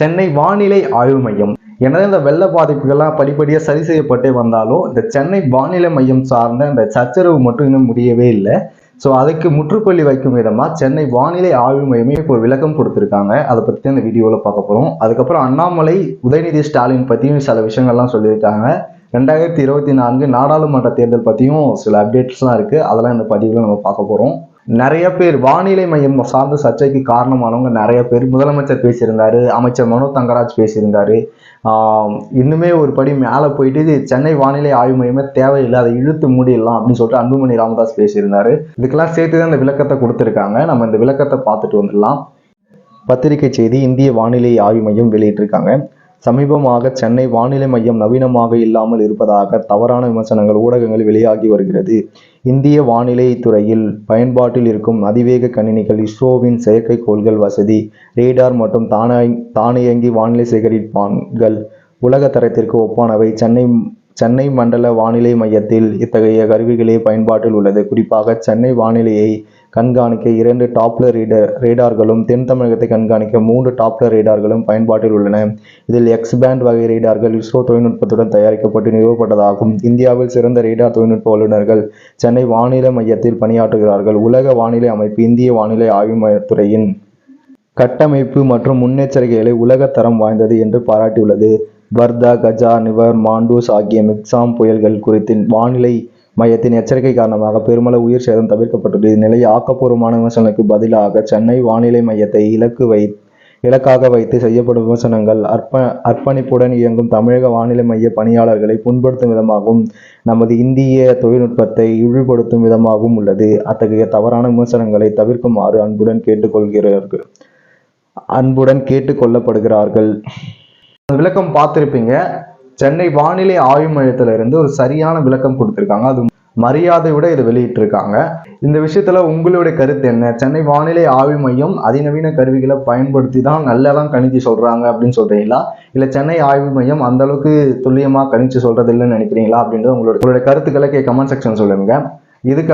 சென்னை வானிலை ஆய்வு மையம். எனது இந்த வெள்ள பாதிப்புகள்லாம் படிப்படியாக சரி செய்யப்பட்டே வந்தாலும் இந்த சென்னை வானிலை மையம் சார்ந்த இந்த சச்சரவு மட்டும் இன்னும் முடியவே இல்லை. ஸோ அதுக்கு முற்றுப்புள்ளி வைக்கும் விதமாக சென்னை வானிலை ஆய்வு மையமே இப்போ ஒரு விளக்கம் கொடுத்துருக்காங்க. அதை பற்றி தான் வீடியோவில் பார்க்க போகிறோம் அதுக்கப்புறம் அண்ணாமலை உதயநிதி ஸ்டாலின் பற்றியும் சில விஷயங்கள்லாம் சொல்லியிருக்காங்க. ரெண்டாயிரத்தி இருபத்தி நான்கு நாடாளுமன்ற தேர்தல் பற்றியும் சில அப்டேட்ஸ்லாம் இருக்குது அதெல்லாம் இந்த பதிவில் நம்ம பார்க்க போகிறோம் நிறைய பேர் வானிலை மையம் சார்ந்த சர்ச்சைக்கு காரணமானவங்க நிறைய பேர். முதலமைச்சர் பேசியிருந்தாரு அமைச்சர் மனோ தங்கராஜ் பேசியிருந்தாரு. இன்னுமே ஒரு படி மேலே போயிட்டு இது சென்னை வானிலை ஆய்வு மையமே தேவையில்லை அதை இழுத்து மூடிடலாம் அப்படின்னு சொல்லிட்டு அன்புமணி ராமதாஸ் பேசியிருந்தாரு. இதுக்கெல்லாம் சேர்த்து தான் இந்த விளக்கத்தை கொடுத்துருக்காங்க. நம்ம இந்த விளக்கத்தை பார்த்துட்டு வந்துடலாம். பத்திரிகை செய்தி இந்திய வானிலை ஆய்வு மையம் வெளியிட்டிருக்காங்க. சமீபமாக சென்னை வானிலை மையம் நவீனமாக இல்லாமல் இருப்பதாக தவறான விமர்சனங்கள் ஊடகங்களில் வெளியாகி வருகிறது. இந்திய வானிலை துறையில் பயன்பாட்டில் இருக்கும் அதிவேக கணினிகள் இஸ்ரோவின் செயற்கைக்கோள்கள் வசதி ரேடார் மற்றும் தானாய் தானியங்கி வானிலை சேகரிப்பான்கள் உலக தரத்திற்கு ஒப்பானவை. சென்னை சென்னை மண்டல வானிலை மையத்தில் இத்தகைய கருவிகளே பயன்பாட்டில் உள்ளது. குறிப்பாக சென்னை வானிலையை கண்காணிக்க இரண்டு டாப்லர் ரீடர் ரேடார்களும் தென் தமிழகத்தை கண்காணிக்க மூன்று டாப்லர் ரேடார்களும் பயன்பாட்டில் உள்ளன. இதில் எக்ஸ் பேண்ட் வகை ரேடார்கள் இஸ்ரோ தொழில்நுட்பத்துடன் தயாரிக்கப்பட்டு நிறுவப்பட்டதாகும். இந்தியாவில் சிறந்த ரேடார் தொழில்நுட்ப வல்லுநர்கள் சென்னை வானிலை மையத்தில் பணியாற்றுகிறார்கள். உலக வானிலை அமைப்பு இந்திய வானிலை ஆய்வு மையத்துறையின் கட்டமைப்பு மற்றும் முன்னெச்சரிக்கைகளை உலக தரம் வாய்ந்தது என்று பாராட்டியுள்ளது. வர்தா கஜா நிவர் மாண்டூஸ் ஆகிய மிக்சாம் புயல்கள் குறித்து வானிலை மையத்தின் எச்சரிக்கை காரணமாக பெருமளவு உயிர் சேதம் தவிர்க்கப்பட்டுள்ளது. இந்நிலையில் ஆக்கப்பூர்வமான விமர்சனங்களுக்கு பதிலாக சென்னை வானிலை மையத்தை இலக்கு வை இலக்காக வைத்து செய்யப்படும் விமர்சனங்கள் அர்ப்ப அர்ப்பணிப்புடன் இயங்கும் தமிழக வானிலை மைய பணியாளர்களை புண்படுத்தும் விதமாகவும் நமது இந்திய தொழில்நுட்பத்தை இழிவுபடுத்தும் விதமாகவும் உள்ளது. அத்தகைய தவறான விமர்சனங்களை தவிர்க்குமாறு அன்புடன் கேட்டுக்கொள்கிறார்கள் அன்புடன் கேட்டுக்கொள்ளப்படுகிறார்கள். விளக்கம் பார்த்துருப்பீங்க. சென்னை வானிலை ஆய்வு மையத்துல இருந்து ஒரு சரியான விளக்கம் கொடுத்துருக்காங்க. அது மரியாதையோட இதை வெளியிட்டிருக்காங்க. இந்த விஷயத்துல உங்களுடைய கருத்து என்ன? சென்னை வானிலை ஆய்வு மையம் அதிநவீன கருவிகளை பயன்படுத்தி தான் நல்லதான் கணிச்சு சொல்றாங்க அப்படின்னு சொல்றீங்களா? இல்ல சென்னை ஆய்வு மையம் அந்த அளவுக்கு துல்லியமா கணிச்சு சொல்றது இல்லைன்னு நினைக்கிறீங்களா அப்படின்றது உங்களோட உங்களுடைய கருத்துக்களை கமெண்ட் செக்ஷன் சொல்லுங்க. இதுக்கு